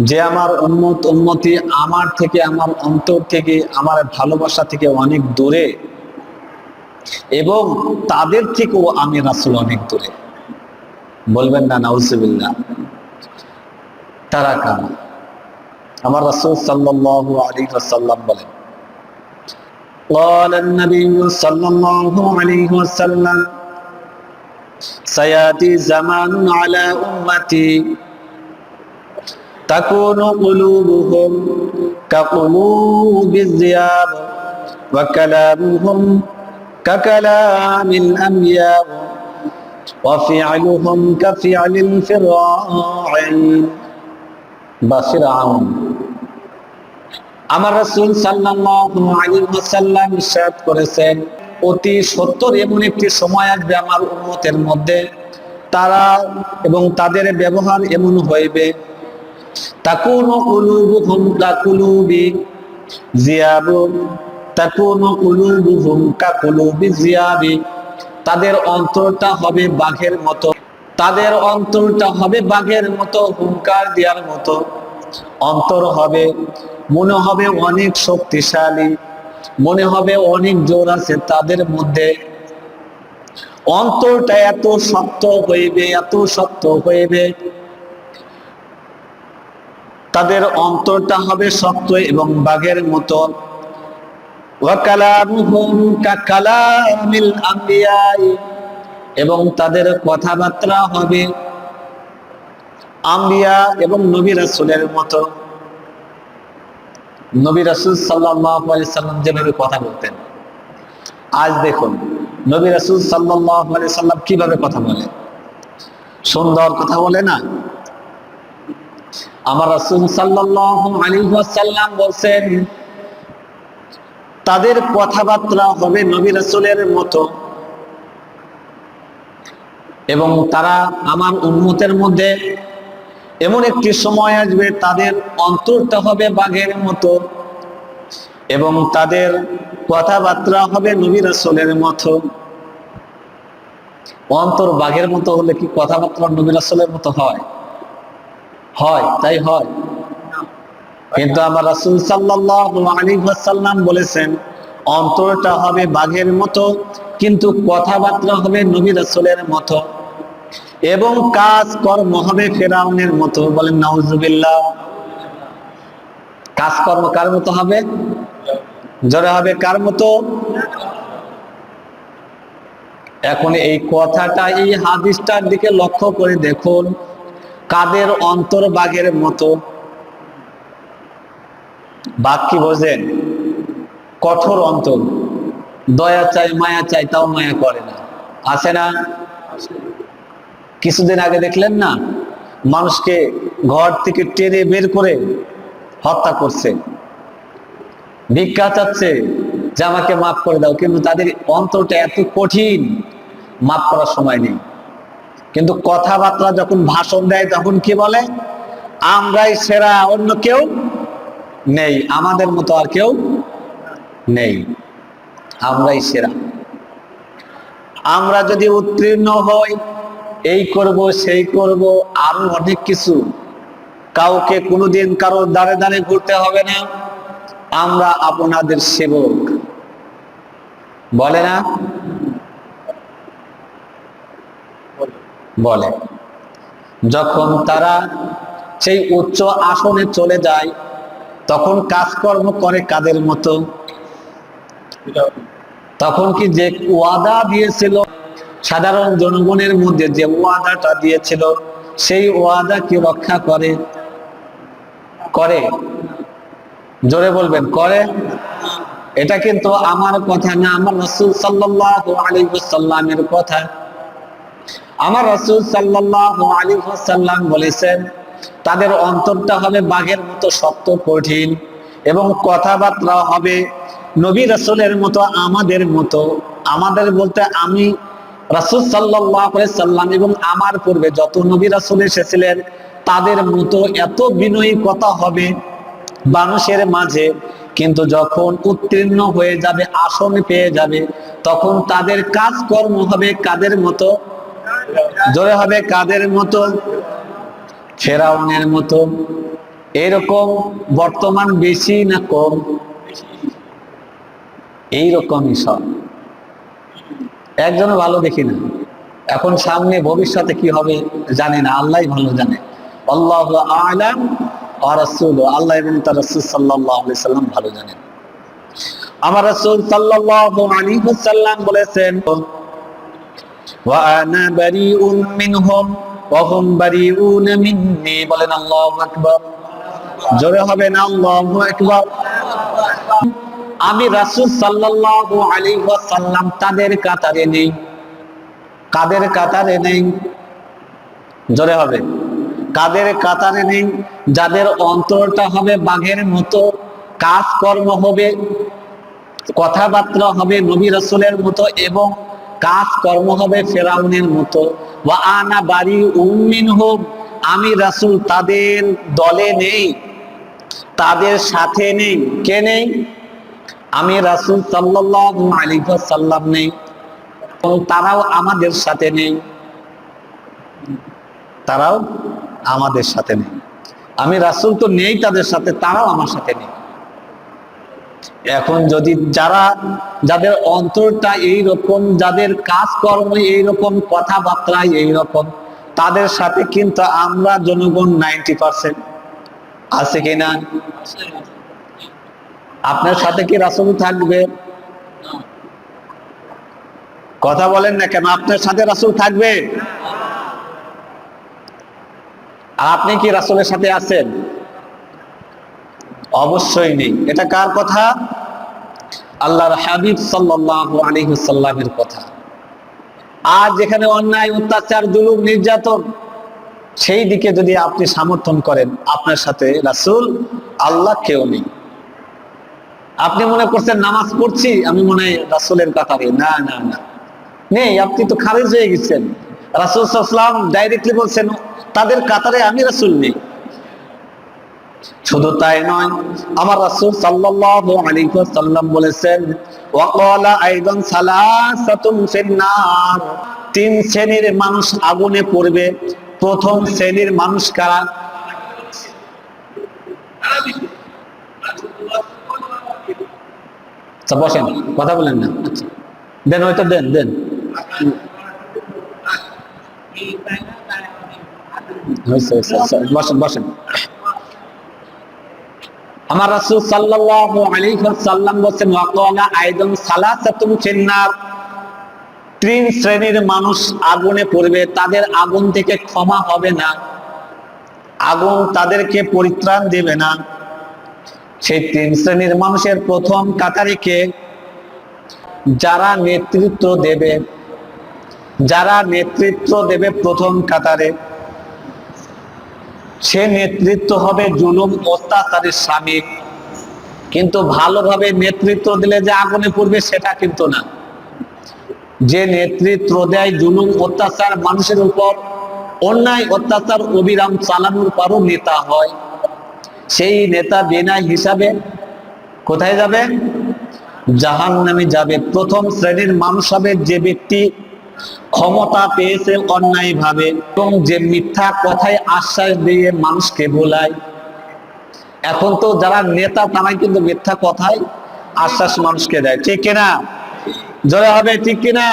যে আমার উন্মত উন্মতি আমার থেকে আমার অন্তর থেকে আমার ভালোবাসা থেকে অনেক দূরে এবং তাদের থেকেও আমি রাসুল অনেক দূরে বলবেন না নাউজুবিল্লাহ তারা কারা আমার রাসূল সাল্লাল্লাহু আলাইহি ওয়াসাল্লাম বলেন قال النبي صلى الله عليه وسلم سياتي زمان على امتي تكون قلوبهم كقلوب الذئاب وكلامهم ككلام الانبياء وفعلهم كفعل الفراعين বাসির আম আমার রাসূল সাল্লাল্লাহু আলাইহি ওয়াসাল্লাম ইরশাদ করেছেন অতি সত্তর এমন একটি সময় আসবে আমার উম্মতের মধ্যে তারা এবং তাদের ব্যবহার এমন হইবে তাকুনু কুলুবুহুম কাকুলুবি জিয়াবুন তাকুনু কুলুবুহুম কাকুলুবি জিয়াবি। তাদের অন্তরটা হবে বাঘের মতো। তাদের অন্তরটা হবে বাঘের মতো, হুঙ্কার দেওয়ার মতো। অন্তর হবে, মনে হবে অনেক শক্তিশালী। মনে হবে অনেক জোর আছে তাদের মধ্যে। অন্তরটা এত শক্ত হইবে, এত শক্ত হইবে। তাদের অন্তরটা হবে শক্ত এবং বাঘের মতো। এবং তাদের কথাবার্তা হবে আম্বিয়া এবং নবী রাসূলের মতো। নবী রাসূল সাল্লাম যেভাবে কথা বলতেন। আজ দেখুন, নবী রাসূল সাল্লাম কীভাবে কথা বলে? সুন্দর কথা বলে না? আমার রাসূল সাল্লাল্লাহু আলাইহি ওয়াসাল্লাম বলছেন, তাদের কথাবার্তা হবে নবী রাসূলের মতো। এবং তারা আমার উন্মতের মধ্যে এমন একটি সময় আসবে, তাদের অন্তরটা হবে বাঘের মতো এবং তাদের কথাবার্তা হবে নবী রাসূলের মতো। অন্তর বাঘের মতো হলে কি কথাবার্তা নবী রাসূলের মতো হয়? হয়, তাই হয়। কিন্তু আমার রাসূল ওয়াসাল্লাম বলেছেন, অন্তরটা হবে বাঘের মতো, কিন্তু কথাবার্তা হবে নবী রাসূলের মতো। এবং কাজ কর্ম হবে ফেরাউনের মতো। বলেন নাউজুবিল্লাহ কাজকর্ম কার মতো হবে? জোরে হবে, কার মতো? এখন এই কথাটা, এই হাদিসটার দিকে লক্ষ্য করে দেখুন কাদের অন্তর বাঘের মতো? বাঘ কি বোঝেন কঠোর অন্তর। দয়া চাই, মায়া চাই, তাও মায়া করে না। আছে না? কিছুদিন আগে দেখলেন না? মানুষকে ঘর থেকে টেনে বের করে হত্যা করছে। ভিক্ষা চাচ্ছে যে আমাকে মাফ করে দাও, কিন্তু তাদের অন্তরটা এত কঠিন, মাফ করার সময় নেই। কিন্তু কথাবার্তা যখন ভাষণ দেয়, তখন কি বলে? আমরাই সেরা, অন্য কেউ নেই, আমাদের মতো আর কেউ নেই। আমরাই সেরা। আমরা যদি উত্তীর্ণ হই, এই করব, সেই করব, আরও অনেক কিছু। কাউকে কোনোদিন কারও দাঁড়ে দাঁড়ে ঘুরতে হবে না। আমরা আপনাদের সেবক। বলে না? বলে। যখন তারা সেই উচ্চ আসনে চলে যায়, তখন কাজকর্ম করে কাদের মতো? তখন কি যে ওয়াদা দিয়েছিল, সাধারণ জনগণের মধ্যে যে ওয়াদাটা দিয়েছিল, সেই ওয়াদা কি রক্ষা করে? করে। জোরে বলবেন, করে? এটা কিন্তু আমার কথা না, আমার রসুল সাল্লাল্লাহু আলাইহি ওয়াসাল্লামের কথা। আমার রসুল সাল্লাল্লাহু আলাইহি ওয়াসাল্লাম বলেছেন, তাদের অন্তরটা হবে বাঘের মতো শক্ত, কঠিন এবং কথাবার্তা হবে নবী রাসূলের মতো, আমাদের মতো। আমাদের বলতে আমি রাসূল সাল্লাম এবং আমার পূর্বে যত নবী রাসূল এসেছিলেন, তাদের মতো এত বিনয়ী কথা হবে মানুষের মাঝে, কিন্তু যখন উত্তীর্ণ হয়ে যাবে, আসন পেয়ে যাবে, তখন তাদের কাজকর্ম হবে কাদের মতো? জোরে হবে কাদের মতো, ফেরাউনের মতো। এরকম বর্তমান বেশি না কম? এইরকমই সব। একজনও ভালো দেখি না। এখন সামনে ভবিষ্যতে কি হবে জানি না আল্লাহ ভালো জানে। আল্লাহ আলাম আর আল্লাহ এবং তার রাসূল সাল্লাম ভালো জানেন। আমার রাসূল সাল্লাল্লাহু আলাইহি ওয়াসাল্লাম বলেছেন বারিউন মিনহুম ওয়া হুম বারিউন মিন্নি বলেন আল্লাহু আকবার। জোরে হবে না আল্লাহু আমি রাসূল সাল্লাল্লাহু আলাইহি ওয়াসাল্লাম তাদের কাতারে নেই। কাদের কাতারে নেই? জোরে হবে। কাদের কাতারে নেই? যাদের অন্তরটা হবে বাঘের মতো, কাজকর্ম হবে, কথাবার্তা হবে নবী রাসূলের মতো এবং কাজকর্ম হবে ফেরাউনের মতো। ওয়া আনা বাড়ি উম্মিন হোক আমি রাসূল তাদের দলে নেই, তাদের সাথে নেই। কে নেই? আমি রাসূল সাল্লাল্লাহু আলাইহি ওয়াসাল্লাম নেই, এবং তারাও আমাদের সাথে নেই। তারাও আমাদের সাথে নেই। আমি রাসূল তো নেই তাদের সাথে, তারাও আমার সাথে নেই। এখন যদি যারা, যাদের অন্তরটা এই রকম যাদের কাজকর্ম এই রকম কথাবার্তা এই রকম তাদের সাথে কিন্তু আমরা জনগণ নাইনটি পার্সেন্ট আছে কিনা আপনার সাথে কি রাসুল থাকবে? কথা বলেন না কেন? আপনার সাথে রাসূল থাকবে? আপনি কি রাসূলের সাথে আছেন? অবশ্যই নেই। এটা কার কথা? আল্লাহর হাবিব সাল্লাল্লাহু আলাইহি সাল্লামের কথা। আজ যেখানে অন্যায়, অত্যাচার, জুলুম, নির্যাতন, সেই দিকে যদি আপনি সমর্থন করেন, আপনার সাথে রাসূল আল্লাহ কেউ নেই। আপনি মনে করছেন নামাজ পড়ছি, আমি মনে হয় রাসূলের কাতারে না না না। নেই, আপনি তো খারিজ হয়ে গেছেন। রাসূল সাল্লাম ডাইরেক্টলি বলছেন, তাদের কাতারে আমি রাসূল নেই। শুধু তাই নয়, আমার রাসূল সাল্লাল্লাহু আলাইহি ওয়াসাল্লাম বলেছেন ওয়াকালা আইদান সালাসাতুন ফিন্নার তিন শ্রেণির মানুষ আগুনে পড়বে। প্রথম শ্রেণির মানুষ কারা? আচ্ছা বসেন, কথা বলেন না। আচ্ছা দেন ওইটা দেন দেন। বসেন বসেন। আমার রাসূল সাল্লাল্লাহু আলাইহি ওয়াসাল্লাম বলেন ওয়াকালা আইদান সালাসাতুন ফিন্নার। তিন শ্রেণির মানুষ আগুনে পড়বে, তাদের আগুন থেকে ক্ষমা হবে না। আগুন তাদেরকে পরিত্রাণ দেবে না। সেই তিন শ্রেণির মানুষের প্রথম কাতারিকে যারা নেতৃত্ব দেবে, যারা নেতৃত্ব দেবে প্রথম কাতারে সে নেতৃত্ব হবে জুলুম অত্যাচারের স্বামী। কিন্তু ভালোভাবে নেতৃত্ব দিলে যে আগুনে পড়বে সেটা কিন্তু না। যে নেতৃত্ব দেয় জুলুম, অত্যাচার মানুষের উপর, অন্যায়, অত্যাচার, অবিরাম চালানোর পরও নেতা হয়। সেই নেতা বেনাই হিসাবে কোথায় যাবে? জাহান নামে যাবে। প্রথম শ্রেণির মানুষ হবে যে ব্যক্তি ক্ষমতা পেয়েছে অন্যায় ভাবে এবং যে মিথ্যা কথায় আশ্বাস দিয়ে মানুষকে বোলায় এখন তো যারা নেতা, তারাই কিন্তু মিথ্যা কথায় আশ্বাস মানুষকে দেয়। ঠিক কিনা? জয় হবে, ঠিক কিনা?